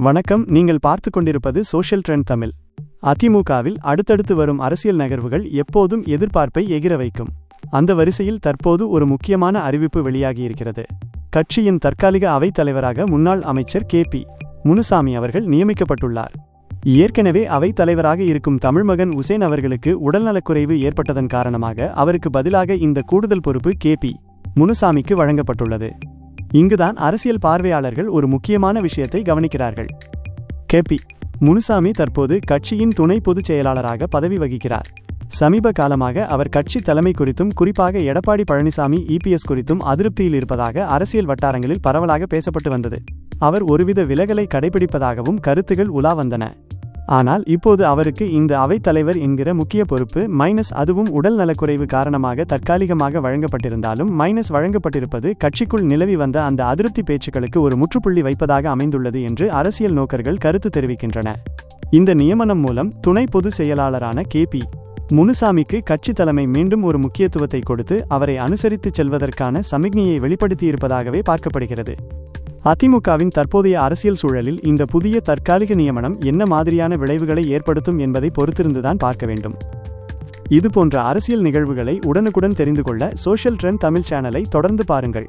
வணக்கம். நீங்கள் பார்த்து கொண்டிருப்பது சோஷியல் ட்ரெண்ட் தமிழ். அதிமுகவில் அடுத்தடுத்து வரும் அரசியல் நகர்வுகள் எப்போதும் எதிர்பார்ப்பை எகிர வைக்கும். அந்த வரிசையில் தற்போது ஒரு முக்கியமான அறிவிப்பு வெளியாகியிருக்கிறது. கட்சியின் தற்காலிக அவைத் தலைவராக முன்னாள் அமைச்சர் கே பி. முனுசாமி அவர்கள் நியமிக்கப்பட்டுள்ளார். ஏற்கனவே அவைத் தலைவராக இருக்கும் தமிழ்மகன் உசேன் அவர்களுக்கு உடல்நலக்குறைவு ஏற்பட்டதன் காரணமாக அவருக்கு பதிலாக இந்த கூடுதல் பொறுப்பு கே பி. முனுசாமிக்கு வழங்கப்பட்டுள்ளது. இங்குதான் அரசியல் பார்வையாளர்கள் ஒரு முக்கியமான விஷயத்தை கவனிக்கிறார்கள். கேபி முனுசாமி தற்போது கட்சியின் துணை பொதுச் செயலாளராக பதவி வகிக்கிறார். சமீப காலமாக அவர் கட்சி தலைமை குறித்தும் குறிப்பாக எடப்பாடி பழனிசாமி இபிஎஸ் குறித்தும் அதிருப்தியில் இருப்பதாக அரசியல் வட்டாரங்களில் பரவலாக பேசப்பட்டு வந்தது. அவர் ஒருவித விலகலை கடைபிடிப்பதாகவும் கருத்துகள் உலா வந்தன. ஆனால் இப்போது அவருக்கு இந்த அவைத் தலைவர் என்கிற முக்கிய பொறுப்பு மைனஸ் அதுவும் உடல் நலக்குறைவு காரணமாக தற்காலிகமாக வழங்கப்பட்டிருந்தாலும் மைனஸ் வழங்கப்பட்டிருப்பது கட்சிக்குள் நிலவி வந்த அந்த அதிருப்தி பேச்சுக்களுக்கு ஒரு முற்றுப்புள்ளி வைப்பதாக அமைந்துள்ளது என்று அரசியல் நோக்கர்கள் கருத்து தெரிவிக்கின்றன. இந்த நியமனம் மூலம் துணை பொதுச் செயலாளரான கே பி முனுசாமிக்கு கட்சி தலைமை மீண்டும் ஒரு முக்கியத்துவத்தை கொடுத்து அவரை அனுசரித்துச் செல்வதற்கான சமிக்ஞையை வெளிப்படுத்தியிருப்பதாகவே பார்க்கப்படுகிறது. அதிமுகவின் தற்போதைய அரசியல் சூழலில் இந்த புதிய தற்காலிக நியமனம் என்ன மாதிரியான விளைவுகளை ஏற்படுத்தும் என்பதை பொறுத்திருந்துதான் பார்க்க வேண்டும். இது போன்ற அரசியல் நிகழ்வுகளை உடனுக்குடன் தெரிந்து கொள்ள சோஷியல் ட்ரெண்ட் தமிழ் சேனலை தொடர்ந்து பாருங்கள்.